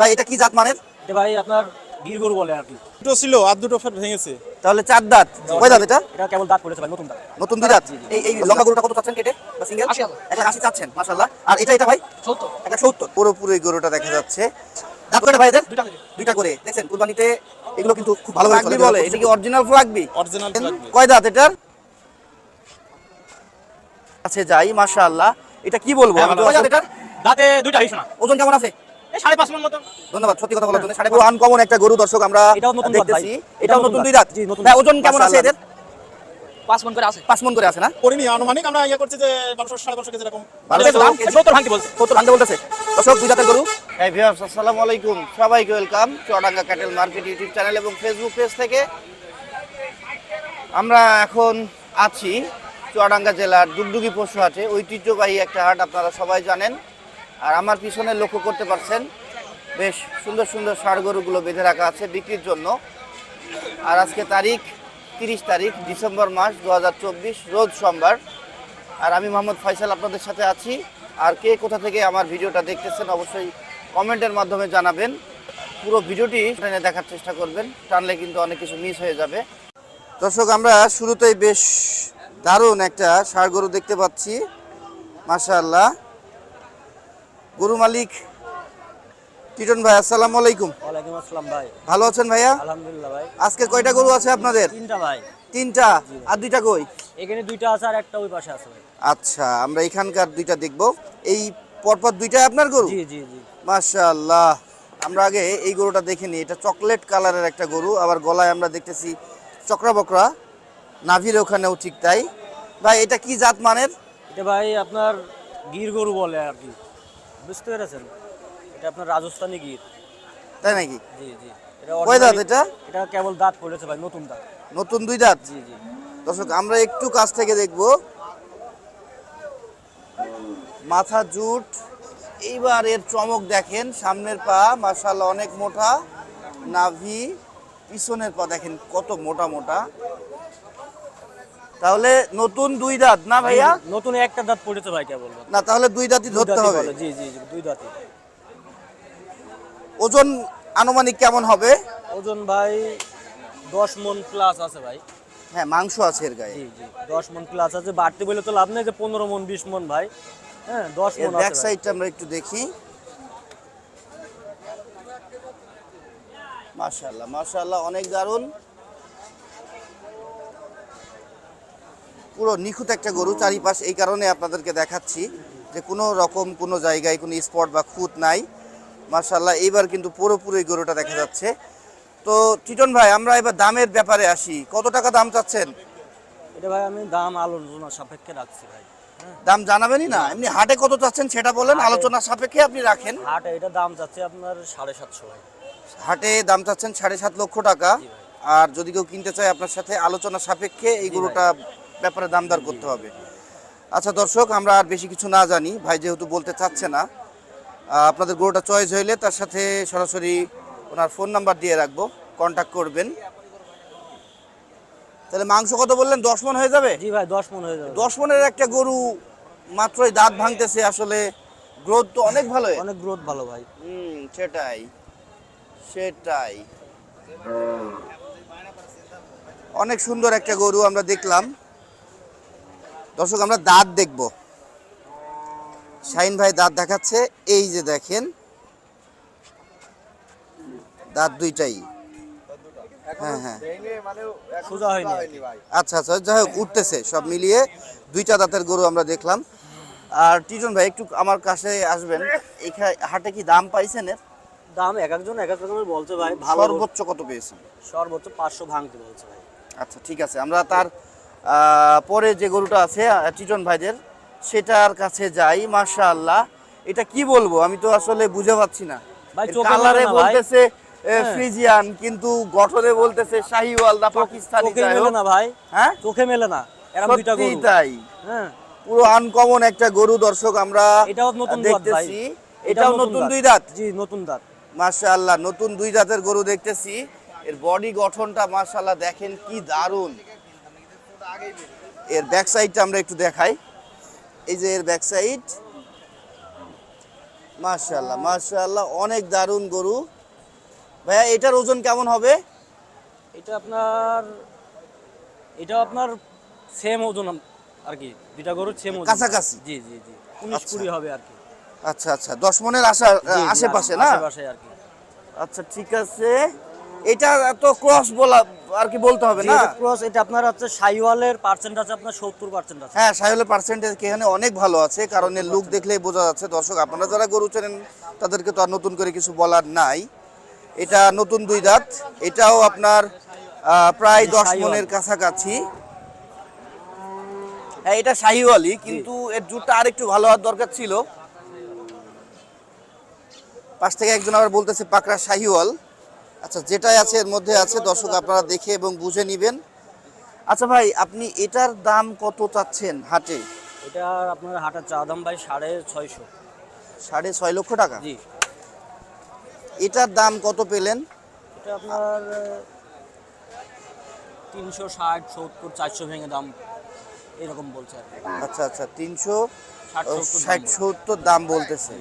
ভাই এটা কি জাত মানের? ভাই আপনার গির বলে আর কি। দুটো ছিল আর দুটো ফের ভেঙেছে। তাহলে চার দাঁত। কয় দাঁত এটা? এটা? কেবল দাঁত পড়েছে ভাই নতুন দাঁত। নতুন দুই দাঁত? এই এই লম্বা গরুটা কত চাচ্ছেন কেটে? বা সিঙ্গেল আশি হাজার। এটা আশি চাচ্ছেন মাশাল্লাহ আর এটা এটা ভাই? সত্তর। এটা সত্তর। পুরোপুরি গরুটা দেখা যাচ্ছে। দাঁত কয়টা ভাই এদের? দুইটা করে। দুইটা করে। দেখছেন কুরবানিতে এগুলো কিন্তু খুব ভালো বলে এটা কি অরিজিনাল ফ্লাগবি অরিজিনাল কয় দাঁত এটার? আছে যাই মাশাআল্লাহ। এটা কি বলব? হ্যাঁ, আমি তো এটার? দাঁতে দুইটা হইছে না। ওজন কেমন আছে? সাড়ে পাঁচ মন মতো। ধন্যবাদ সত্যি কথা বলার জন্য। সাড়ে পুরো আনকমন একটা গরু দর্শক আমরা এটাও নতুন দেখতেছি। এটাও এটাও নতুন নতুন দুই দাঁত। দাঁত। জি, নতুন ভাই দাঁত। ওজন কেমন আছে এদের? পাঁচ মন করে আছে। পাঁচ মন করে আছে না? করিনি আনুমানিক আমরা ইয়ে করছি যে বারোশো সাড়ে বারোশো কেজি এরকম। সত্তর- ভাঙতে বলছে। কত ভাঙতে বলতেছে। দর্শক দুই জাতের গরু। হ্যাঁ ভিউয়ার্স আসসালামু আলাইকুম। সবাইকে welcome Chuadanga cattle market YouTube channel এবং ফেসবুক পেজ থেকে। আমরা এখন আছি চুয়াডাঙ্গা জেলার ডুগডুগি পশু হাটে ঐতিহ্যবাহী একটা হাট আপনারা সবাই জানেন। আর আমার পিছনে লক্ষ্য করতে পারছেন, বেশ সুন্দর সুন্দর ষাড় গরুগুলো বেঁধে রাখা আছে বিক্রির জন্য। আর আজকে তারিখ তিরিশ তারিখ, ডিসেম্বর মাস দু হাজার চব্বিশ, রোজ সোমবার। আর আমি মোহাম্মদ ফয়সাল আপনাদের সাথে আছি। আর কে কোথা থেকে আমার ভিডিওটা দেখতেছেন অবশ্যই কমেন্টের মাধ্যমে জানাবেন। পুরো ভিডিওটি ট্রেনে দেখার চেষ্টা করবেন, টানলে কিন্তু অনেক কিছু মিস হয়ে যাবে। দর্শক, আমরা শুরুতেই বেশ দারুণ একটা ষাড় গরু দেখতে পাচ্ছি, মাশাআল্লাহ। গরু মালিক টিটন ভাই আসসালামু আলাইকুম। ওয়ালাইকুম আসসালাম ভাই। ভালো আছেন ভাইয়া? আলহামদুলিল্লাহ ভাই। আজকে কয়টা গরু আছে আপনাদের? তিনটা ভাই। তিনটা? আর দুইটা কই? এখানে দুইটা আছে আর একটা ওই পাশে আছে ভাই। আচ্ছা আমরা এখানকার দুইটা দেখব। এই পরপর দুইটাই আপনার গরু? জি জি জি। মাশাআল্লাহ। আমরা আগে এই গরুটা দেখিনি এটা চকলেট কালারের একটা গরু আবার গলায় আমরা দেখতেছি চক্রা বকরা। নাভির ওখানেও ঠিক তাই। ভাই এটা কি জাত মানের? এটা ভাই আপনার গির গরু বলে আর কি। বুঝতে পেরেছেন? এটা আপনার রাজস্থানি গির তাই নাকি? জি জি। এটা কয় দাঁত ordinary- এটা? এটা কেবল দাঁত পড়েছে ভাই নতুন দাঁত। নতুন দুই দাঁত? জি জি। দর্শক আমরা একটু কাছ থেকে দেখব। মাথা জুট। এইবার এর চমক দেখেন সামনের পা মাশাআল্লাহ অনেক মোটা। নাভি পিছনের পা দেখেন কত মোটা মোটা। তাহলে নতুন দুই দাঁত না ভাইয়া? নতুন একটা দাঁত পড়েছে ভাই কেবল না তাহলে দুই দাঁতই ধরতে হবে। জি জি দুই দাঁতই। ওজন আনুমানিক কেমন হবে? ওজন ভাই দশ মন প্লাস আছে ভাই। হ্যাঁ মাংস আছে এর গায়ে। জি জি দশ মন প্লাস আছে। বাড়তে বলে তো লাভ নেই যে পনেরো মন বিশ মন ভাই। হ্যাঁ দশ মন ব্যাক। সাইডটা আমরা একটু দেখি। মাশাআল্লাহ মাশাআল্লাহ অনেক দারুণ। পুরো নিখুঁত একটা গরু চারিপাশ এই কারণে আপনাদেরকে দেখাচ্ছি যে কোনো রকম কোনো জায়গায় কোনো স্পট বা খুঁত নাই। মার্শাল্লাহ এইবার কিন্তু পুরোপুরি গরুটা দেখা যাচ্ছে। তো টিটন ভাই আমরা এবার দামের ব্যাপারে আসি। কত টাকা দাম চাচ্ছেন? এটা ভাই আমি দাম আলোচনা সাপেক্ষে রাখছি ভাই। হ্যাঁ। দাম জানাবেনই না? এমনি হাটে কত চাচ্ছেন সেটা বলেন আলোচনা সাপেক্ষে আপনি রাখেন। হাটে এটা দাম চাচ্ছে আপনার সাড়ে সাতশো ভাই। হাটে দাম চাচ্ছেন সাড়ে সাত লক্ষ টাকা। আর যদি কেউ কিনতে চায় আপনার সাথে আলোচনা সাপেক্ষে এই গরুটা ব্যাপারে দামদার করতে হবে। আচ্ছা দর্শক আমরা আর বেশি কিছু না জানি। ভাই যেহেতু বলতে চাচ্ছে না আপনাদের গরুটা চয়েস হইলে তার সাথে সরাসরি ওনার ফোন নাম্বার দিয়ে রাখব। কন্ট্যাক্ট করবেন। তাহলে মাংস কত বললেন? দশ মন হয়ে যাবে? জি ভাই দশ মন হয়ে যাবে। দশ মনের একটা গরু মাত্রই দাঁত ভাঙতেছে আসলে গ্রোথ তো অনেক ভালো অনেক গ্রোথ ভালো ভাই। হুম সেটাই সেটাই। অনেক সুন্দর একটা গরু আমরা দেখলাম। দর্শক আমরা দাঁত দেখব। শাহিন ভাই দাঁত দেখাচ্ছে। এই যে দেখেন দাঁত দুইটাই। হ্যাঁ হ্যাঁ। আচ্ছা আচ্ছা যাই হোক উঠতেছে সব মিলিয়ে। দুইটা দাঁতের গরু আমরা দেখলাম। আর টিটন ভাই একটু আমার কাছে আসবেন। এখানে হাটে কি দাম পাইছেন এর? দাম এক একজন এক এক রকমের বলছে ভাই সর্বোচ্চ কত পেয়েছেন? সর্বোচ্চ পাঁচশো ভাঙতে বলছে ভাই। আচ্ছা ঠিক আছে। আমরা তার পরে যে গরুটা আছে টিটন ভাইদের সেটার কাছে যাই মাশাআল্লাহ। এটা কি বলব? আমি তো আসলে বুঝে পাচ্ছি না। কালারে। বলতেছে হ্যাঁ। ফ্রিজিয়ান কিন্তু গঠনে বলতেছে শাহিওয়াল না পাকিস্তানি মেলে না ভাই। হ্যাঁ? চোখে মেলে না। এরকম দুইটা গরু। তাই। হ্যাঁ। পুরো আনকমন একটা গরু দর্শক আমরা এটাও নতুন দেখতেছি। এটাও নতুন দুই দাঁত জি নতুন দাঁত মাশাআল্লাহ নতুন দুই দাঁতের গরু দেখতেছি। এর বডি গঠনটা মাশাআল্লাহ দেখেন কি দারুণ। এর ব্যাক সাইডটা আমরা একটু দেখাই। এই যে এর ব্যাক সাইড মাশাআল্লাহ মাশাআল্লাহ অনেক দারুণ গরু। ভাইয়া এটার ওজন কেমন হবে? এটা আপনার এটা আপনার সেম ওজন আর কি দুইটা গরুর সেম ওজন। কাছাকাছি? জি জি জি উনিশ আচ্ছা। কুড়ি হবে আর কি। আচ্ছা আচ্ছা দশ মনের আশা আশেপাশে না? আশেপাশে আর কি। আচ্ছা ঠিক আছে। এটা তো ক্রস বলা আর কি বলতে হবে না? ক্রস এটা আপনার হচ্ছে সাইওয়ালের পার্সেন্ট আছে আপনার সত্তর পার্সেন্ট আছে। হ্যাঁ সাহেবের পার্সেন্টেজ এখানে অনেক ভালো আছে কারণ এর লুক দেখলেই বোঝা যাচ্ছে। দর্শক আপনারা যারা গরু চেনেন তাদেরকে তো আর নতুন করে কিছু বলার নাই। এটা নতুন দুই দাঁত এটাও আপনার প্রায় জি, দশ শাহিওয়াল। মনের কাছাকাছি। হ্যাঁ এটা শাহিওয়ালি কিন্তু এর জুটটা আর একটু ভালো হওয়ার দরকার ছিল। পাশ থেকে একজন আবার বলতেছে পাকড়া শাহিওয়াল আচ্ছা যেটাই আছে এর মধ্যে আছে দর্শক আপনারা দেখে এবং বুঝে নিবেন। আচ্ছা ভাই আপনি এটার দাম কত চাচ্ছেন হাটে? এটা আপনার হাটের চা দাম ভাই সাড়ে ছয়শো। সাড়ে ছয় লক্ষ টাকা? জি। এটার দাম কত পেলেন? এটা আপনার তিনশো ষাট সত্তর চারশো ভেঙে দাম এরকম বলছে আচ্ছা আচ্ছা তিনশো ষাট সত্তর দাম বলতেছে।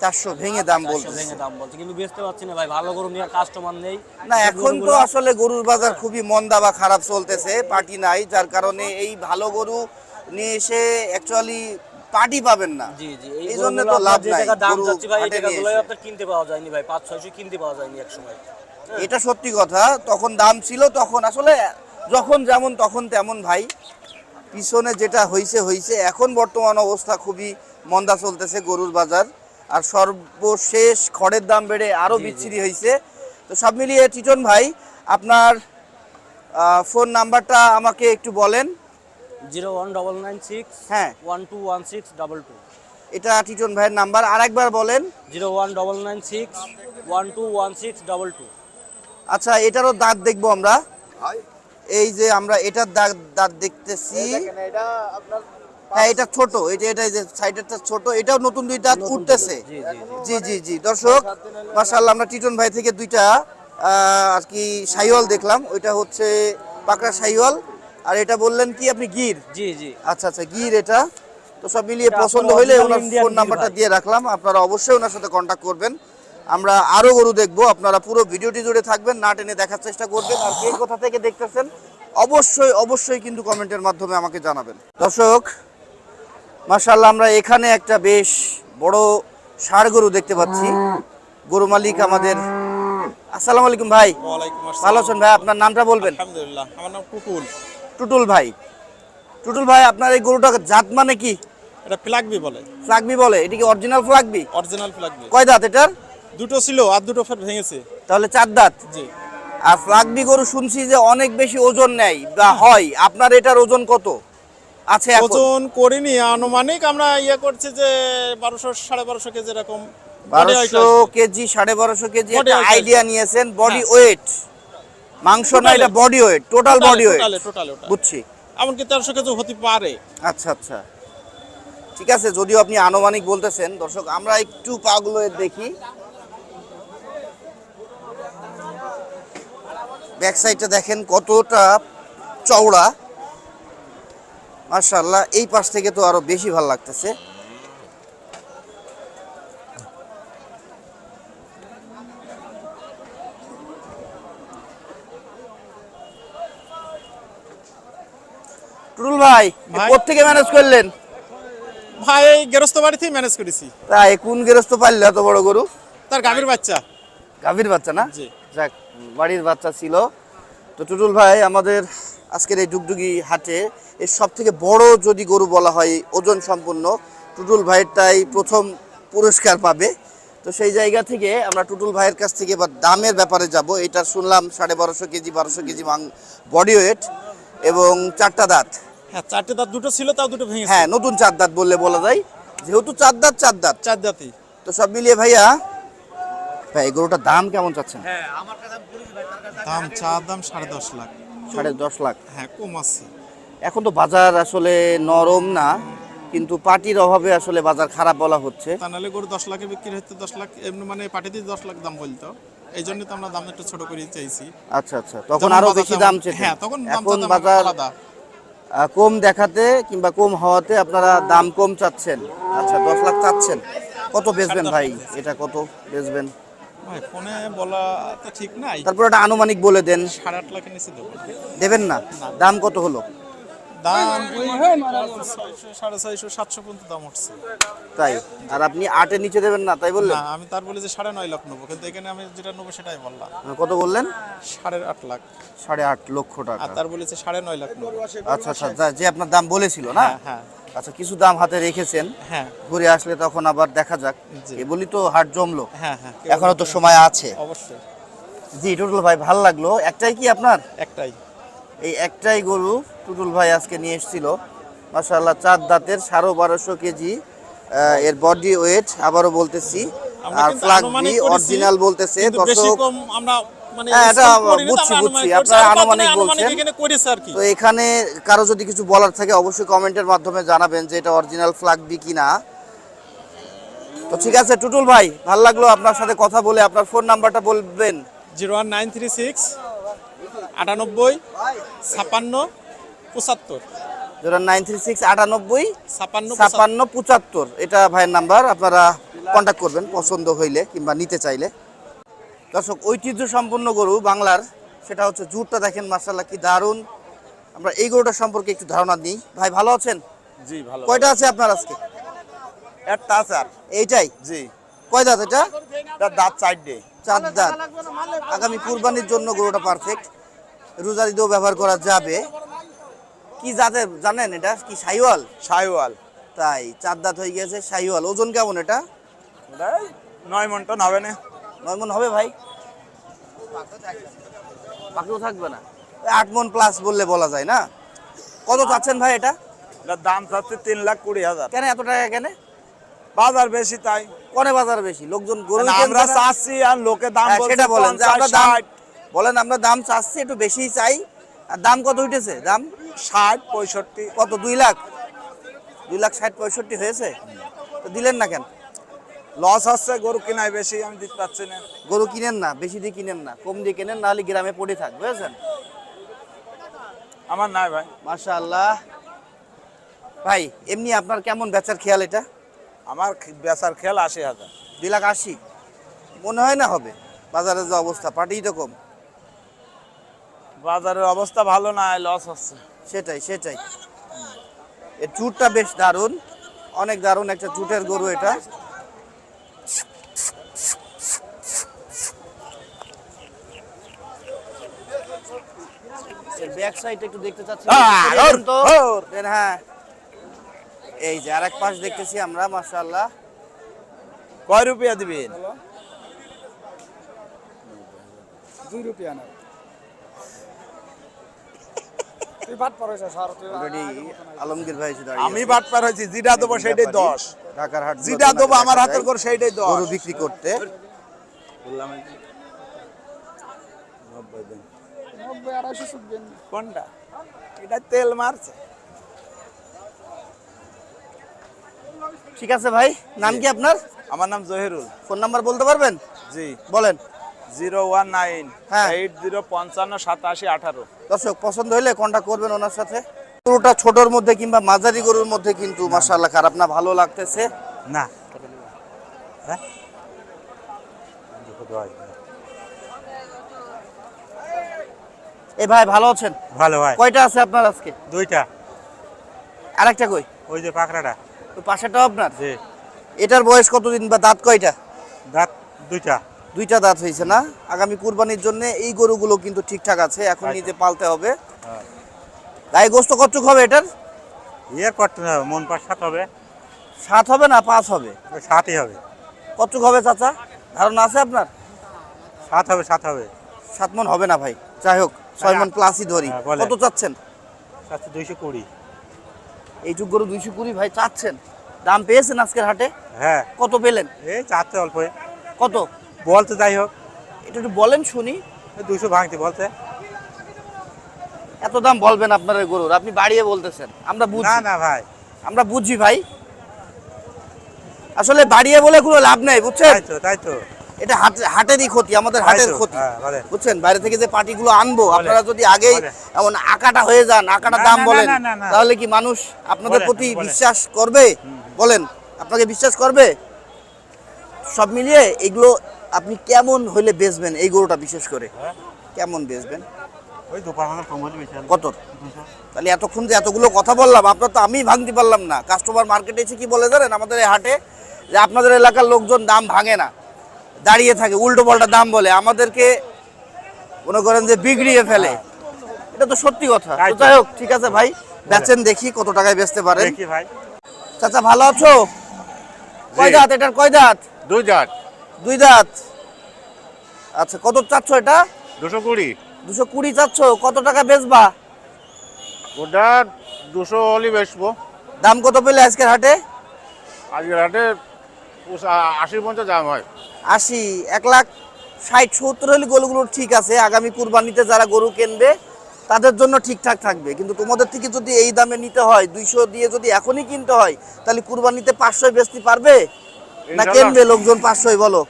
চারশো ভেঙে দাম চারশো ভেঙে দাম বলছে। কিন্তু বেচতে পারছি না ভাই ভালো গরু নেওয়ার কাস্টমার নেই। না এখন তো আসলে গরুর বাজার খুবই মন্দা বা খারাপ চলতেছে পার্টি নাই যার কারণে এই ভালো গরু নিয়ে এসে অ্যাকচুয়ালি পার্টি পাবেন না। জি জি এই জন্য তো লাভ নাই, দাম যাচ্ছে ভাই এই টাকাগুলো আপনার কিনতে পাওয়া যায়নি ভাই পাঁচ ছয়শো কিনতে পাওয়া যায়নি এক সময় এটা সত্যি কথা তখন দাম ছিল তখন আসলে যখন যেমন তখন তেমন ভাই। পিছনে যেটা হইছে হইছে। এখন বর্তমান অবস্থা খুবই মন্দা চলতেছে গরুর বাজার। আর সর্বশেষ খড়ের দাম বেড়ে আরও জি, জি। বিচ্ছিরি হয়েছে। তো সব মিলিয়ে টিটন ভাই আপনার ফোন নাম্বারটা আমাকে একটু বলেন। Zero one double nine six হ্যাঁ। One two one six double two. এটা টিটন ভাইয়ের নাম্বার। আর একবার বলেন। Zero one double nine six one two one six double two. আচ্ছা এটারও দাঁত দেখব আমরা। এই যে আমরা এটার দাঁত দাঁত দেখতেছি। হ্যাঁ এটা ছোট। এটা এটা যে সাইডেরটা ছোট এটাও নতুন দুই দাঁত উঠতেছে। জি জি জি। দর্শক মাশাআল্লাহ আমরা টিটন ভাই থেকে দুইটা আর কি সাইওয়াল দেখলাম। ওইটা হচ্ছে পাকড়া সাইওয়াল। আর এটা বললেন কি আপনি গির? জি জি। আচ্ছা আচ্ছা গির এটা। তো সব মিলিয়ে পছন্দ original ওনার ফোন নাম্বারটা দিয়ে রাখলাম। আপনারা অবশ্যই ওনার সাথে কন্ট্যাক্ট করবেন। আমরা আরও গরু দেখব। আপনারা পুরো ভিডিওটি জুড়ে থাকবেন না টেনে দেখার চেষ্টা করবেন। আর কে কোথা থেকে দেখতেছেন অবশ্যই অবশ্যই কিন্তু কমেন্টের মাধ্যমে আমাকে জানাবেন। দর্শক মাশাআল্লাহ আমরা এখানে একটা বেশ বড় ষাড় গরু দেখতে পাচ্ছি। গরু মালিক আমাদের। আসসালামু আলাইকুম ভাই। ভালো আছেন ভাই? আপনার নামটা বলবেন? আলহামদুলিল্লাহ আমার নাম কুকুল টুটুল ভাই। টুটুল ভাই আপনার এই গরুটা জাত মানে কি? এটা ফ্লাগবি বলে। ফ্লাগবি বলে? এটা কি অরিজিনাল ফ্লাগবি? অরিজিনাল ফ্লাগবি। কয় দাঁত এটার? দুটো ছিল আর দুটো ফের ভেঙেছে। তাহলে চার দাঁত? জি। আর ফ্লাগবি গরু শুনছি যে অনেক বেশি ওজন নেয় বা হয়। আপনার এটার ওজন কত? আছে ওজন করিনি আনুমানিক আমরা ইয়ে করছি যে বারোশো সাড়ে বারোশো কেজি এরকম। বারোশো কেজি সাড়ে বারোশো কেজি একটা আইডিয়া নিয়েছেন বডি হ্যাঁ। ওয়েট মাংস না এটা body weight total body weight. বুঝছি। এমনকি তেরোশো কেজি হতে পারে। আচ্ছা আচ্ছা। ঠিক আছে যদিও আপনি আনুমানিক বলতেছেন দর্শক আমরা একটু পাগুলো দেখি। ব্যাক সাইডটা দেখেন কতটা চওড়া। মাশাআল্লাহ এই পাশ থেকে তো আরও বেশি ভালো লাগতেছে। ভাই ভাই। কোথেকে ম্যানেজ করলেন? ভাই এই গেরস্ত বাড়িতেই ম্যানেজ করেছি। তাই কোন গেরস্ত পারলে এত বড় গরু? তার গাভীর বাচ্চা। গাভীর বাচ্চা না? জি। যাক বাড়ির বাচ্চা ছিল। তো টুটুল ভাই আমাদের আজকের এই ডুগডুগি হাটে এর সব থেকে বড় যদি গরু বলা হয় ওজন সম্পন্ন টুটুল ভাইয়েরটাই প্রথম পুরস্কার পাবে। তো সেই জায়গা থেকে আমরা টুটুল ভাইয়ের কাছ থেকে এবার দামের ব্যাপারে যাব। এটা শুনলাম সাড়ে বারোশো কেজি বারোশো কেজি মাং বডি ওয়েট এবং চারটা দাঁত। হ্যাঁ চারটে দাঁত দুটো ছিল তাও দুটো ভেঙেছে। হ্যাঁ নতুন চার দাঁত বললে বলা যায়। যেহেতু চার দাঁত চার দাঁত। চার দাঁতই। তো সব মিলিয়ে ভাইয়া ভাই এই গরুটার দাম কেমন চাচ্ছেন? দাম চা দাম সাড়ে দশ লাখ। সাড়ে দশ লাখ? হ্যাঁ কম আছে। এখন তো বাজার আসলে নরম না কিন্তু পার্টির অভাবে আসলে বাজার খারাপ বলা হচ্ছে। তা নাহলে গরু দশ লাখে বিক্রি হচ্ছে দশ লাখ এমনি মানে পাটিতে দশ লাখ দাম বলতো। এই জন্য তো আমরা দাম একটু ছোট করে চাইছি। আচ্ছা আচ্ছা তখন আরও বেশি দাম চেতেন হ্যাঁ তখন এখন বাজার আলাদা। কম দেখাতে কিংবা কম হওয়াতে আপনারা দাম কম চাচ্ছেন। আচ্ছা দশ লাখ চাচ্ছেন। কত বেচবেন ভাই? এটা কত বেচবেন? ভাই ফোনে বলা তো ঠিক নাই। তারপর একটা আনুমানিক বলে দেন। সাড়ে আট লাখের নিচে দেবো। দেবেন না? দাম কত হলো? দাম সাড়ে ছয়শো সাতশো পর্যন্ত দাম উঠছে। তাই? আর আপনি আটের নিচে দেবেন না তাই বললেন? না আমি তার বলি যে সাড়ে নয় লাখ নেব কিন্তু এখানে আমি যেটা নেব সেটাই বললাম। কত বললেন? সাড়ে আট লাখ। সাড়ে আট লক্ষ আর টাকা তার বলেছে সাড়ে নয় লাখ নেব। আচ্ছা আচ্ছা যে আপনার দাম বলেছিল না? হ্যাঁ হ্যাঁ। আচ্ছা কিছু দাম হাতে রেখেছেন। হ্যাঁ। ঘুরে আসলে তখন আবার দেখা যাক। এ বলি তো হাট জমলো। হ্যাঁ হ্যাঁ এখনও তো সময় আছে। অবশ্যই। জি টুটুল ভাই ভালো লাগল। একটাই কি আপনার? একটাই। এই একটাই গরু টুটুল ভাই আজকে নিয়ে এসেছিল মাশাআল্লাহ চার দাঁতের সাড়ে বারোশো কেজি এর বডি ওয়েট আবারও বলতেছি আর ফ্লাগ বি অরিজিনাল বলতেছে দর্শক আমরা মানে হ্যাঁ, এটা বুঝছি, বুঝছি। আপনারা আনুমানিক বলছেন। তো এখানে কারও যদি কিছু বলার থাকে অবশ্যই কমেন্টের মাধ্যমে জানাবেন যে এটা অরিজিনাল ফ্লাগ বি কিনা তো ঠিক আছে টুটুল ভাই ভালো লাগল আপনার সাথে কথা বলে আপনার ফোন নাম্বারটা বলবেন zero one nine three six আটানব্বই ছাপান্ন পঁচাত্তর। নাইন থ্রি সিক্স আটানব্বই ছাপান্ন ছাপান্ন পঁচাত্তর। এটা ভাইয়ের নাম্বার আপনারা কন্ট্যাক্ট করবেন পছন্দ হইলে কিংবা নিতে চাইলে। দর্শক ঐতিহ্য সম্পন্ন গরু বাংলার সেটা হচ্ছে জুটটা দেখেন মার্শাল্লাহ কি দারুণ। আমরা এই গরুটার সম্পর্কে একটু ধারণা নিই। ভাই ভালো আছেন? জি ভালো। কয়টা আছে আপনার আজকে? একটা স্যার এইটাই? জি। কয় দাঁত এটা? দাঁত চারটে চার দাঁত। আগামী কুরবানির জন্য গরুটা পারফেক্ট রোজার ঈদেও ব্যবহার করা যাবে। কি জাতের জানেন এটা? কি সাইওয়াল? সাইওয়াল। তাই চার দাঁত হয়ে গেছে সাইওয়াল। ওজন কেমন এটা? নয় মন টন হবে না। নয় মন হবে ভাই? থাকবে। না। আট মন প্লাস বললে বলা যায় না? কত চাচ্ছেন ভাই এটা? এটার দাম চাচ্ছে তিন লাখ কুড়ি হাজার। কেন এত টাকা কেন? বাজার বেশি তাই। কনে বাজার বেশি? লোকজন গরু আমরা চাচ্ছি আর লোকে দাম হ্যাঁ, সেটা বলেন যে আমরা দাম বলেন আমরা দাম চাচ্ছি একটু বেশিই চাই। আর দাম কত উঠেছে? দাম ষাট পঁয়ষট্টি কত? দুই লাখ। দুই লাখ ষাট পঁয়ষট্টি হয়েছে? তো দিলেন না কেন? লস হচ্ছে গরু কেনায় বেশি আমি দিতে পারছি না। গরু কিনেন না বেশি দিয়ে কিনেন না। কম দিয়ে কিনেন নাহলে গ্রামে পড়ে থাক বুঝেছেন? আমার নাই ভাই। মাশা আল্লাহ ভাই এমনি আপনার কেমন বেচার খেয়াল এটা? আমার বেচার খেয়াল আশি হাজার। দুই লাখ আশি। মনে হয় না হবে? বাজারের যে অবস্থা পাটিই তো কম। বাজারের অবস্থা ভালো না লস হচ্ছে। সেটাই সেটাই। এর চুটটা বেশ দারুণ। অনেক দারুণ একটা চুটের গরু এটা। ব্যাক সাইড একটু দেখতে চাচ্ছি। হ্যাঁ। এই যে আরেক পাশ দেখতেছি আমরা মাশাআল্লাহ। কয় রুপিয়া দিবেন? আলমগীর ভাই আমি বাট পার হয়েছি যেটা দেবো সেইটাই দশ। ঢাকার হাট যেটা দেবো আমার হাতের করে সেইটাই দশ। গরু বিক্রি করতে। কোনটা? এটা তেল মারছে। ঠিক আছে ভাই নাম কি আপনার? আমার নাম জহিরুল। ফোন নাম্বার বলতে পারবেন? জি। বলেন। জিরো ওয়ান নাইন হ্যাঁ। এইট জিরো পঞ্চান্ন সাতাশি আঠারো। দর্শক পছন্দ হলে কন্ট্যাক্ট করবেন ওনার সাথে। গরুটা ছোটর মধ্যে কিংবা মাঝারি গরুর মধ্যে কিন্তু মাশাআল্লাহ খারাপ না ভালো লাগতেছে। না। এই ভাই ভালো আছেন? ভালো ভাই। কয়টা আছে আপনার আজকে? দুইটা। আরেকটা কই? ওই যে পাকড়াটা। তো পাশেটাও আপনার? যে এটার বয়স কতদিন বা দাঁত কয়টা? দাঁত দুইটা। দুইটা দাঁত হয়েছে না? আগামী কুরবানির জন্য এই গরুগুলো কিন্তু ঠিকঠাক আছে এখন। নিজে পালতে হবে। হ্যাঁ। গায়ে গোস্ত কতটুক হবে এটার? ইয়ে করতে হবে মন পাশ সাত হবে। সাত হবে না পাঁচ হবে? সাতই হবে। কতটুক হবে চাচা? ধারণা আছে আপনার? সাত হবে সাত হবে। সাত মন হবে না ভাই। যাই হোক ছয় মন প্লাসই ধরি। হ্যাঁ, কত চাচ্ছেন? সাতশো দুইশো কুড়ি। এইটুক গরু দুইশো কুড়ি ভাই চাচ্ছেন। দাম পেয়েছেন আজকের হাটে? হ্যাঁ। কত পেলেন? এই চারটে অল্প কত? বলতে যাই হোক এটা একটু বলেন শুনি দুশো ভাঙতে বলতে। এত দাম বলবেন আপনার গরুর আপনি বাড়িয়ে বলতেছেন আমরা বুঝি। না ভাই। আমরা বুঝি ভাই। আসলে বাড়িয়ে বলে কোনো লাভ নেই বুঝছেন? তাই তো তাই তো। এটা হাটেরই ক্ষতি আমাদের হাটের ক্ষতি হ্যাঁ, বুঝছেন? বাইরে থেকে যে পার্টিগুলো আনব আপনারা যদি আগেই। এমন আকাটা হয়ে যান আকাটা দাম বলেন। তাহলে কি মানুষ আপনাদের প্রতি বিশ্বাস করবে? বলেন আপনাকে বিশ্বাস করবে? সব মিলিয়ে এগুলো আপনি কেমন হলে বেচবেন এই গরুটা বিশেষ করে? কেমন বেচবেন? কত তাহলে এতক্ষণ যে এতগুলো কথা বললাম আপনার তো আমি ভাঙতে পারলাম না। কাস্টমার মার্কেটে এসে কি বলে জানেন? আমাদের এই হাটে যে আপনাদের এলাকার লোকজন দাম ভাঙে না। দাঁড়িয়ে থাকে উল্টো পাল্টা দাম বলে। আমাদেরকে মনে করেন যে বিগড়িয়ে ফেলে। এটা তো সত্যি কথা। যাই হোক ঠিক আছে ভাই। বেচেন দেখি কত টাকায় বেচতে পারেন। দেখি ভাই। চাচা ভালো আছো? কয় দাঁত? এটার কয় দাঁত? দুই জাত দুই দাঁত। আচ্ছা কত চাচ্ছ এটা? দুশো কুড়ি। দুশো কুড়ি চাচ্ছ কত টাকা বেচবা? ওটা দুশো হলে বেচবো। দাম কত পেলে আজকের হাটে? আজকের হাটে আশি পঞ্চাশ দাম হয়। আশি এক লাখ ষাট সত্তর হলে গরুগুলো ঠিক আছে। আগামী কুরবানিতে যারা গরু কিনবে তাদের জন্য ঠিকঠাক থাকবে। কিন্তু তোমাদের থেকে যদি এই দামে নিতে হয় দুইশো দিয়ে যদি এখনই কিনতে হয় তাহলে কুরবানিতে পাঁচশোয় বেচতে পারবে? না। কিনবে লোকজন পাঁচশোই বলো?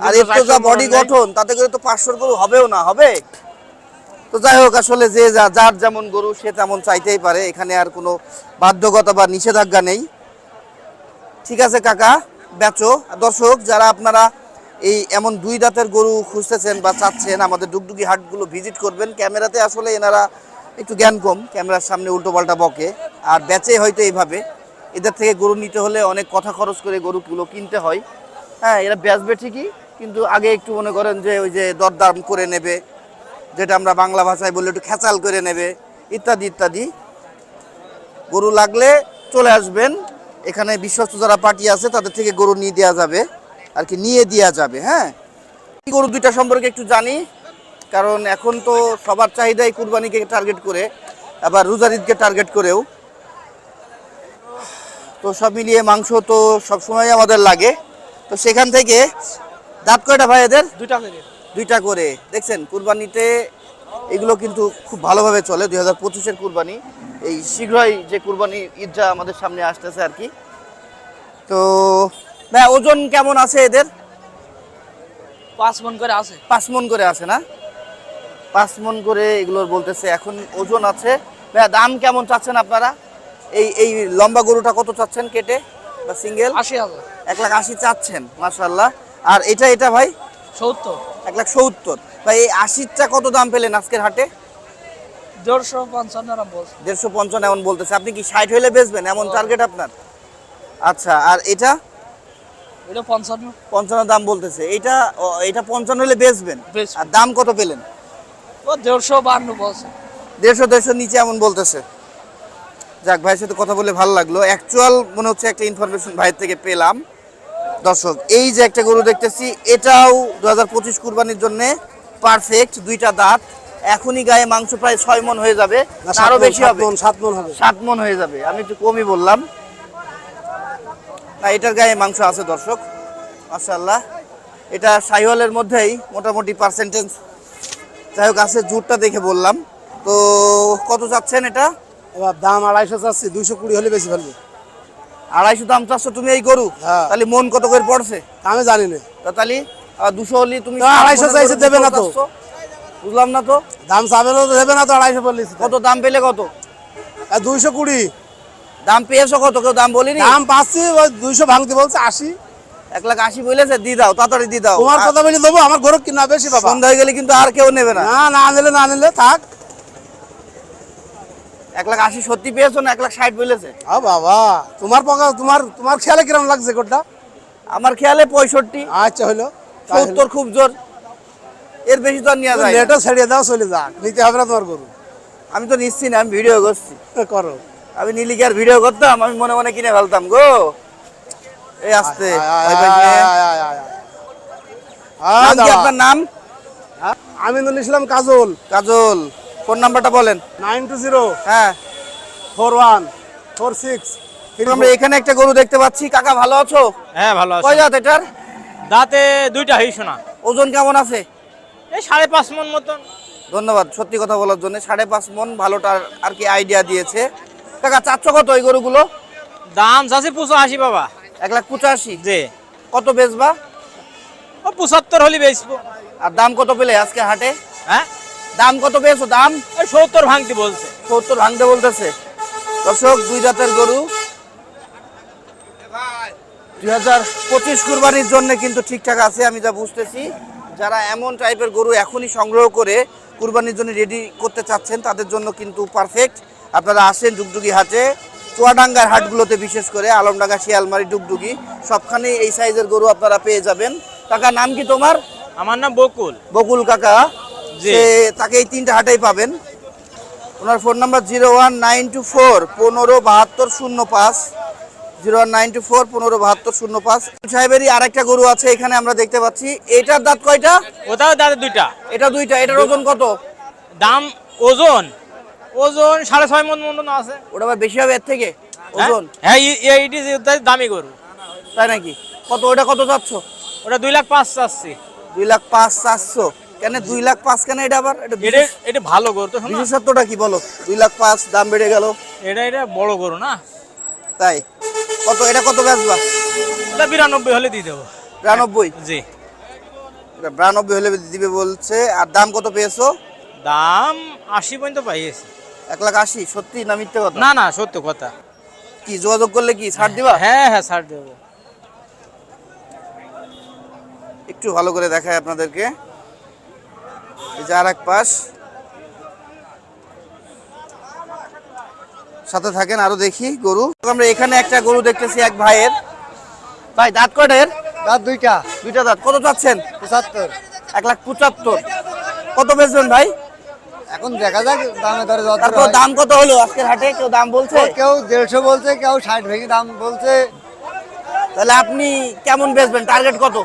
আর এর তো যা বডি গঠন তাতে করে তো পাঁচশোর গরু হবেও না হবে? তো যাই হোক আসলে যে যা- যার যেমন গরু সে তেমন চাইতেই পারে। এখানে আর কোনো বাধ্যকতা বা নিষেধাজ্ঞা নেই। ঠিক আছে কাকা বেচো। দর্শক যারা আপনারা এই এমন দুই দাঁতের গরু খুঁজতেছেন বা চাচ্ছেন আমাদের ডুগডুগি হাটগুলো ভিজিট করবেন। ক্যামেরাতে আসলে এনারা একটু জ্ঞান কম ক্যামেরার সামনে উল্টো পাল্টা বকে। আর বেচে হয়তো এইভাবে। এদের থেকে গরু নিতে হলে অনেক কথা খরচ করে গরুগুলো কিনতে হয়। হ্যাঁ এরা বেচবে ঠিকই, কিন্তু আগে একটু মনে করেন যে ওই যে দরদাম করে নেবে, যেটা আমরা বাংলা ভাষায় বলি একটু খেচাল করে নেবে, ইত্যাদি ইত্যাদি। গরু লাগলে চলে আসবেন, এখানে বিশ্বস্ত যারা পার্টি আছে তাদের থেকে গরু নিয়ে দেওয়া যাবে, আর কি নিয়ে দেওয়া যাবে হ্যাঁ। গরু দুইটা সম্পর্কে একটু জানি, কারণ এখন তো সবার চাহিদাই কুরবানিকে টার্গেট করে, আবার রোজার ঈদকে টার্গেট করেও। তো সব মিলিয়ে মাংস তো সবসময় আমাদের লাগে। তো সেখান থেকে দাঁত কয়টা ভাই এদের? দুইটা করে। দুইটা করে। দেখছেন কুরবানিতে এগুলো কিন্তু খুব ভালোভাবে চলে দুই হাজার পঁচিশের কুরবানি। এই শীঘ্রই যে কুরবানি ঈদটা আমাদের সামনে আসতেছে আর কি। তো ভাই ওজন কেমন আছে এদের? পাঁচ মন করে আছে। পাঁচ মন করে আছে না? পাঁচ মন করে এগুলোর বলতেছে এখন ওজন আছে। ভাইয়া দাম কেমন চাচ্ছেন আপনারা? এই এই লম্বা গরুটা কত চাচ্ছেন কেটে? বা সিঙ্গেল আশি হাজার। এক লাখ আশি চাচ্ছেন মাশাল্লাহ আর এটা এটা ভাই? সত্তর। এক লাখ সত্তর। ভাই এই আশিটা কত দাম পেলেন আজকের হাটে? দেড়শো পঞ্চান্ন বলছে। দেড়শো পঞ্চান্ন এমন বলতেছে। আপনি কি ষাট হইলে বেচবেন? এমন টার্গেট আপনার? আচ্ছা আর এটা? এটা পঞ্চান্ন। পঞ্চান্ন দাম বলতেছে। এটা এটা পঞ্চান্ন হলে বেচবেন? বেচবো। আর দাম কত পেলেন? ও দেড়শো বান্ন বলছে। দেড়শো দেড়শো নিচে এমন বলতেছে। যাক ভাইয়ের সাথে কথা বলে ভালো লাগল। অ্যাকচুয়াল মনে হচ্ছে একটা ইনফরমেশন ভাইয়ের থেকে পেলাম। দর্শক এই যে একটা গরু দেখতেছি এটাও দু হাজার পঁচিশ কুরবানির জন্য পারফেক্ট দুইটা দাঁত। এখনই গায়ে মাংস প্রায় ছয় মন হয়ে যাবে। আরও বেশি হবে। সাত মন হবে। সাত মন হয়ে যাবে। আমি একটু কমই বললাম। না এটার গায়ে মাংস আছে দর্শক। মাশাল্লাহ এটা সাইওয়ালের মধ্যেই মোটামুটি পার্সেন্টেজ যাই হোক আছে জুটটা দেখে বললাম। তো কত চাচ্ছেন এটা? এবার দাম আড়াইশো চাচ্ছি দুইশো কুড়ি হলে বেশি ফেলবে। আড়াইশো দাম চাচ্ছ তুমি এই গরু হ্যাঁ। তাহলে মন কত করে পড়ছে? আমি জানি না। তা তাহলে দুশো হলে তুমি আড়াইশো চাইছে, দেবে না তো। বুঝলাম না তো? দাম চাবে না তো দেবে না তো আড়াইশো বললিস কত দাম পেলে কত? দুইশো কুড়ি। দাম পেয়েছ কত? কেউ দাম বলিনি? দাম পাচ্ছি ওই দুইশো ভাঙতে বলছে আশি। এক লাখ আশি বলেছে দি দাও তাড়াতাড়ি দি দাও। তোমার কথা বলে দেবো আমার গরু কিনা বেশি বাবা। সন্ধ্যা হয়ে গেলে কিন্তু আর কেউ নেবে না। না না নিলে না নিলে থাক। এক লাখ আশি সত্যি পেয়েছ না এক লাখ ষাট বলেছে? আ বাবা তোমার পকা তোমার তোমার খেয়ালে কিরম লাগছে আমার খেয়ালে পঁয়ষট্টি। আচ্ছা হইল। সত্তর খুব জোর। এর বেশি তো আর নেওয়া যায় ছেড়িয়ে দাও চলে যাক। নিতে হবে না তোমার গরু। আমি তো নিচ্ছি না আমি ভিডিও করছি। করো। আমি নীলি কি আর ভিডিও করতাম আমি মনে মনে কিনে ফেলতাম গো। এই আসতে। আপনার নাম? আমিনুল ইসলাম কাজল। কাজল। ফোন নাম্বারটা বলেন। Nine two zero. হ্যাঁ। Four one four six. আমরা এখানে একটা গরু দেখতে পাচ্ছি। কাকা ভালো আছো? হ্যাঁ ভালো আছো। কয় জাত এটার? দাঁতে দুইটা হইস না ওজন কেমন আছে? এই সাড়ে পাঁচ মন মতন। ধন্যবাদ সত্যি কথা বলার জন্য। সাড়ে পাঁচ মন ভালোটার আর কি আইডিয়া দিয়েছে। কাকা চাচ্ছ কত ওই গরুগুলো? দাম যাচ্ছে পঁচো আশি বাবা। এক লাখ পঁচাশি? যে কত বেচবা? ও পঁচাত্তর হলে বেচবো। আর দাম কত পেলে আজকে হাটে? হ্যাঁ? দাম কত পেয়েছ? দাম? সত্তর ভাঙতে বলছে। সত্তর ভাঙতে বলতেছে। দর্শক দুই জাতের গরু। দুই হাজার পঁচিশ কুরবানির জন্য কিন্তু ঠিকঠাক আছে আমি যা বুঝতেছি। যারা এমন টাইপের গরু এখনই সংগ্রহ করে কুরবানির জন্য রেডি করতে চাচ্ছেন তাদের জন্য কিন্তু পারফেক্ট আপনারা আসেন ডুগডুগি হাটে চুয়াডাঙ্গার হাটগুলোতে বিশেষ করে আলমডাঙ্গা শিয়ালমারি ডুগডুগি সবখানেই এই সাইজের গরু আপনারা পেয়ে যাবেন। কাকা নাম কি তোমার? আমার নাম বকুল। বকুল কাকা। সে তাকে এই তিনটা হাটেই পাবেন। ওনার phone number zero one nine two four পনেরো বাহাত্তর শূন্য পাঁচ। Zero one nine two four পনেরো বাহাত্তর শূন্য পাঁচ। সাহেবেরই আরেকটা গরু আছে এখানে আমরা দেখতে পাচ্ছি। এটার দাঁত কয়টা? ওটাও দাঁত দুইটা। এটা দুইটা এটার ওজন কত? দাম ওজন ওজন সাড়ে ছয় মন মতন আছে। ওটা আবার বেশি হবে এর থেকে? ওজন? হ্যাঁ এইটি দামি গরু। তাই নাকি? কত ওটা কত চাচ্ছ? ওটা দুই লাখ পাঁচ চাচ্ছি। দুই লাখ পাঁচ চারশো কেন দুই লাখ পাঁচ কেন এটা আবার? এটা এটা ভালো গরু তো শোনো বিশেষত্বটা কি বলো? দুই লাখ পাঁচ দাম বেড়ে গেল। এটা এটা বড় গরু না? তাই? কত এটা কত বেচবা? এটা বিরানব্বই হলে দিয়ে দেবো। বিরানব্বই? জি। এটা বিরানব্বই হলে দিবে বলছে। আর দাম কত পেয়েছ? দাম আশি পর্যন্ত পাইয়েছি। এক লাখ আশি সত্যি না মিথ্যে কথা? না না সত্য কথা। কি যোগাযোগ করলে কি ছাড় দিবা? হ্যাঁ হ্যাঁ ছাড় দেবো। একটু ভালো করে দেখায় আপনাদেরকে। এই যে এক পাশ। সাথে থাকেন আরও দেখি গরু। আমরা এখানে একটা গরু দেখতেছি এক ভাইয়ের। ভাই দাঁত কটের রাত দুইটা। দুইটা দাঁত। কত চাচ্ছেন? পঁচাত্তর। এক লাখ পঁচাত্তর। কত বেচবেন ভাই? এখন দেখা যাক দামে যত তারপর দাম কত হলো আজকের হাটে? কেউ দাম বলছে? কেউ দেড়শো বলছে কেউ ষাট ভেঙে দাম বলছে। তাহলে আপনি কেমন বেচবেন? টার্গেট কত?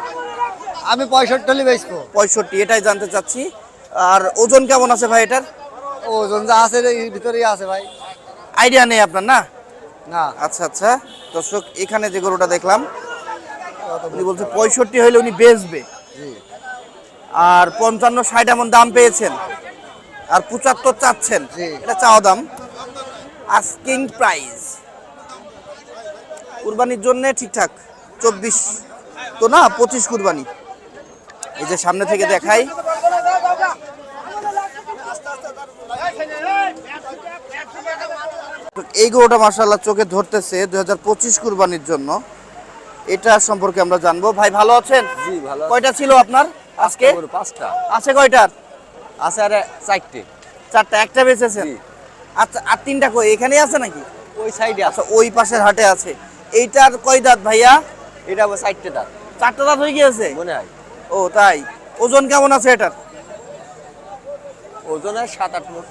আমি পঁয়ষট্টি বেচবো। পঁয়ষট্টি এটাই জানতে চাচ্ছি। আর ওজন কেমন আছে ভাই এটার? ওজন যা আছে ভিতরেই আছে ভাই। আইডিয়া নেই আপনার না? না। আচ্ছা আচ্ছা। দর্শক এখানে যে গরুটা দেখলাম উনি বলছে পঁয়ষট্টি হইলে উনি বেচবে। আর পঞ্চান্ন ষাট এমন দাম পেয়েছেন। আর পঁচাত্তর চাচ্ছেন। এটা চাওয়া দাম। আস্কিং প্রাইস কুরবানির জন্য ঠিকঠাক চব্বিশ তো না পঁচিশ কুরবানি। এই যে সামনে থেকে দেখাই। এই গরুটা মার্শাল্লাহ চোখে ধরতেছে দুই হাজার পঁচিশ কুরবানির জন্য। এটা সম্পর্কে আমরা জানব। ভাই ভালো আছেন? জি ভালো কয়টা ছিল আপনার আজকে? পাঁচটা। আছে কয়টার? আছে আর চারটে। চারটা একটা বেঁচেছেন? আচ্ছা আর তিনটা কই এখানেই আছে নাকি? ওই সাইডে আছে। আচ্ছা ওই পাশের হাটে আছে। এইটার কয় দাঁত ভাইয়া? এটা চারটে দাঁত। চারটা দাঁত হয়ে গিয়েছে? মনে হয়। ও তাই? ওজন কেমন আছে এটার? ওজন হয় সাত আট মন।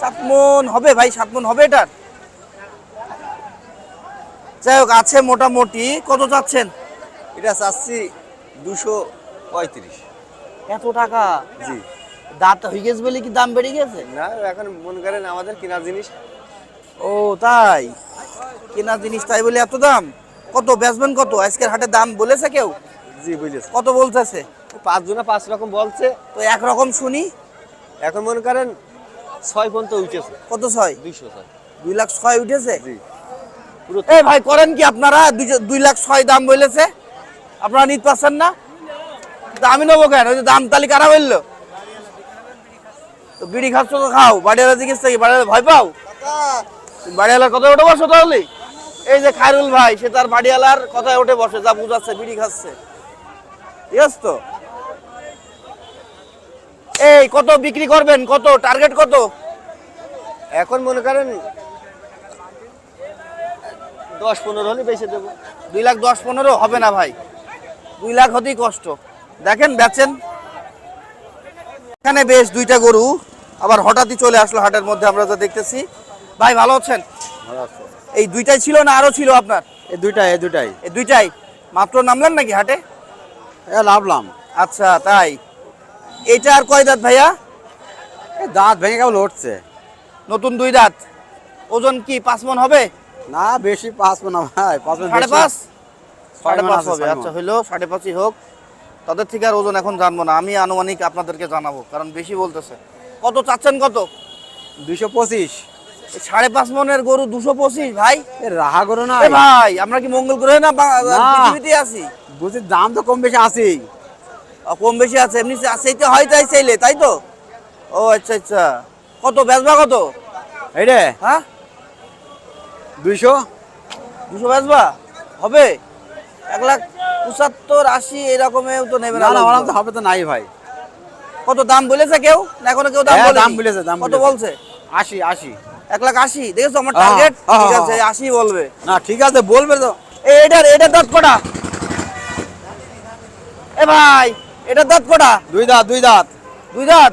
সাত মন হবে ভাই সাত মন হবে এটার? যাই হোক আছে মোটামুটি। কত চাচ্ছেন? এটা চাচ্ছি দুশো পঁয়ত্রিশ। এত টাকা? জি। দাঁত হয়ে গেছে বলে কি দাম বেড়ে গেছে? না এখন মনে করেন আমাদের কেনা জিনিস। ও তাই? কেনা জিনিস তাই বলে এত দাম? কত বেচবেন কত? আজকের হাটে দাম বলেছে কেউ? জি বুঝেছে। কত বলতেছে? পাঁচ জনে পাঁচ রকম বলছে। তো একরকম শুনি। এখন মনে করেন ছয় পর্যন্ত উঠেছে। কত ছয়? দুইশো ছয়। দুই লাখ ছয় উঠেছে? জি। এ ভাই করেন কি আপনারা? দুই- লাখ ছয় দাম বলেছে। আপনারা নিতে পারছেন না? আমি নেব কেন? ওই যে দাম তালিকা কারা বলল? তো বিড়ি খাচ্ছ তো খাও। বাড়িওয়ালা জিজ্ঞেস থেকে বাড়িওয়ালা ভয় পাও? বাড়িওয়ালার কথায় উঠে বসো তাহলে। এই যে খায়রুল ভাই সে তার বাড়িওয়ালার কথায় উঠে বসে যা বুঝাচ্ছে বিড়ি খাচ্ছে। ঠিক আছে তো। এই কত বিক্রি করবেন? কত? টার্গেট কত? এখন মনে করেন দশ পনেরো হলে বেঁচে দেবো। দুই লাখ দশ পনেরো হবে না ভাই। দুই লাখ হতেই কষ্ট। দেখেন বেচেন। এখানে বেশ দুইটা গরু আবার হঠাৎই চলে আসলো হাটের মধ্যে আমরা যা দেখতেছি। ভাই ভালো আছেন? ভালো এই দুইটাই ছিল না আরও ছিল আপনার? এই দুইটাই এই দুইটাই। এই দুইটাই? মাত্র নামলেন নাকি হাটে? লাভলাম। আচ্ছা তাই। এইটা আর কয় দাঁত ভাইয়া? দাঁত ভেঙে কেমন উঠছে। নতুন দুই দাঁত। ওজন কি পাঁচ মন হবে? না বেশি পাঁচ মন ভাই পাঁচ মণ সাড়ে পাঁচ? সাড়ে পাঁচ হবে আচ্ছা হইল সাড়ে পাঁচই হোক। তাদের থেকে আর ওজন এখন জানব না আমি আনুমানিক আপনাদেরকে জানাব কারণ বেশি বলতেছে। কত চাচ্ছেন কত? দুইশো পঁচিশ। সাড়ে পাঁচ মনের গরু দুশো পঁচিশ ভাই। রাহা করো না ভাই আমরা কি মঙ্গল গ্রহে না পৃথিবীতে আছি? বুঝি দাম তো কম বেশি আছেই। কম বেশি আছে এমনি সেইতে হয় তাই চাইলে তাই তো? ও আচ্ছা আচ্ছা। কত বেচবা কত? এই রে। হ্যাঁ? দুইশো? দুশো বেচবা? হবে? এক লাখ পঁচাত্তর আশি এরকমেও তো নেবে না ওরকম তো হবে তো নাই ভাই। কত দাম বলেছে কেউ? না এখনও কেউ দাম হ্যাঁ, দাম বলেছে, দাম কত বলছে? আশি আশি। এক লাখ আশি দেখেছ আমার হ্যাঁ, টার্গেট হ্যাঁ, ঠিক হ্যাঁ, আছে হ্যাঁ। আশি বলবে। না ঠিক আছে বলবে তো। এটার এটার দাঁত কটা? এ ভাই এটার দাঁত কটা? দুই দাঁত দুই দাঁত। দুই দাঁত?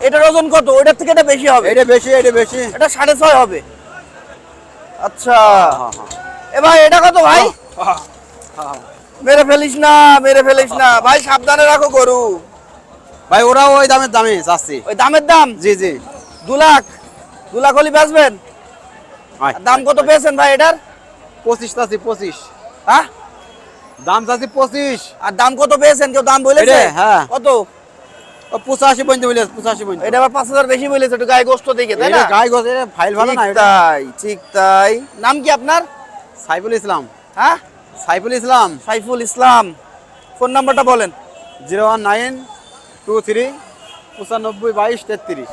এটার ওজন কত? ওটার থেকে এটা বেশি হবে। এটা বেশি এটা বেশি। এটা সাড়ে ছয় হবে। আচ্ছা। হ্যাঁ, হ্যাঁ। এ ভাই এটা কত ভাই? মেরে ফেলিস না মেরে ফেলিস না। ভাই সাবধানে রাখো গরু। ভাই ওরাও ওই দামের দামে চাচ্ছি ওই দামের দাম? জি জি। দু লাখ? দু লাখ বেচবেন দাম কত পেয়েছেন ভাই এটার? পঁচিশ চাচ্ছি পঁচিশ। হ্যাঁ? দাম চাচ্ছি পঁচিশ। আর দাম কত পেয়েছেন? কেউ দাম বলেছে? হ্যাঁ। কত? পঁচাশি পর্যন্ত বলে পঁচাশি পর্যন্ত। এটা আবার পাঁচ হাজার বেশি বলেছে একটু গায়ে গোস্ত দেখে তাই না? গায়ে এটা ফাইল ভালো না তাই ঠিক তাই। নাম কি আপনার? সাইফুল ইসলাম। হ্যাঁ? সাইফুল ইসলাম। সাইফুল ইসলাম। ফোন নাম্বারটা বলেন। Zero one nine two three পঁচানব্বই বাইশ তেত্রিশ।